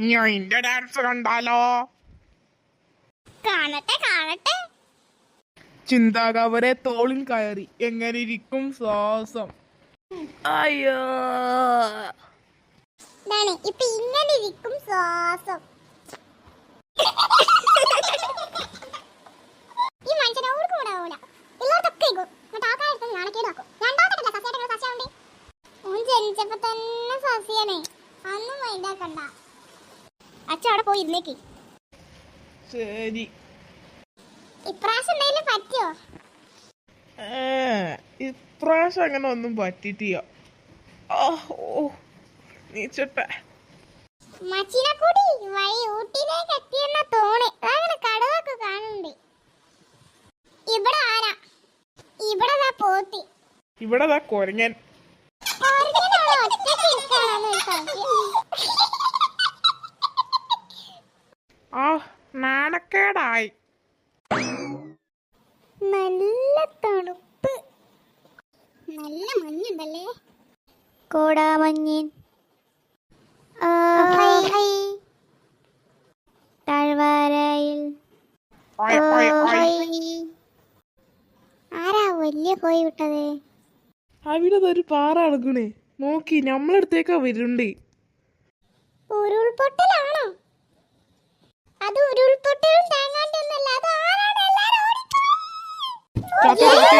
ഞാൻ ഇന്റെ ഡാൻസ് കണ്ടാലോ? കാണട്ടെ കാണട്ടെ. ചിന്താകവരെ തോളിൽ കയറി എങ്ങനെ ഇരിക്കും ശ്വാസം? അയ്യോ. ഇപ്പൊ ഇങ്ങനെ ഇരിക്കും ശ്വാസം. ഈ മനുഷ്യനെ ഓർക്കും കൂടെ ഓല എല്ലായിടത്തൊക്കെ ഇരിക്കും എന്നിട്ട് ആ കാര്യത്തിൽ നാണക്കേടാക്കും രണ്ടാമത്തെ സസ്യായിട്ട് സസ്യാവുണ്ട്. ഓൻ ജനിച്ചപ്പോ തന്നെ സസ്യാണേ അന്നും മൈൻഡാക്കണ്ട അച്ഛൻ അവിടെ പോയി ഇരുന്നേക്ക്. ശരി. ഇപ്രാവശ്യം എന്തെങ്കിലും പറ്റുമോ ഏ, ഇപ്രാവശ്യം അങ്ങനെ ഒന്നും പറ്റിട്ടില്ല ഓ നീച്ചട്ടെ. മച്ചിനെ കൂടി വഴി ഊട്ടിയിലേക്ക് എത്തിയെന്ന തോണി അങ്ങനെ കടുവൊക്കെ കാണുന്നുണ്ട്. ഇവിടെ ആരാ? ഇവിടെ ദാ പോത്തി. ഇവിടെ ദാ കൊരങ്ങൻ. ഓർഗനാണോ ഒറ്റയ്ക്ക് ഇരിക്കണോന്ന് സംശയം. ആ നാണക്കേടായി. നല്ല തണുപ്പ്. നല്ല മഞ്ഞുണ്ടല്ലേ? കോടാമഞ്ഞിൻ താഴ്വാരയിൽ. ആരാ വലിയ പോയി വിട്ടത്? അവിടെ ദാ ഒരു പാറ അളക്കണേ നോക്കി നമ്മളടുത്തേക്കാ വരുന്നുണ്ട് ഉരുൾപൊട്ട Kasih.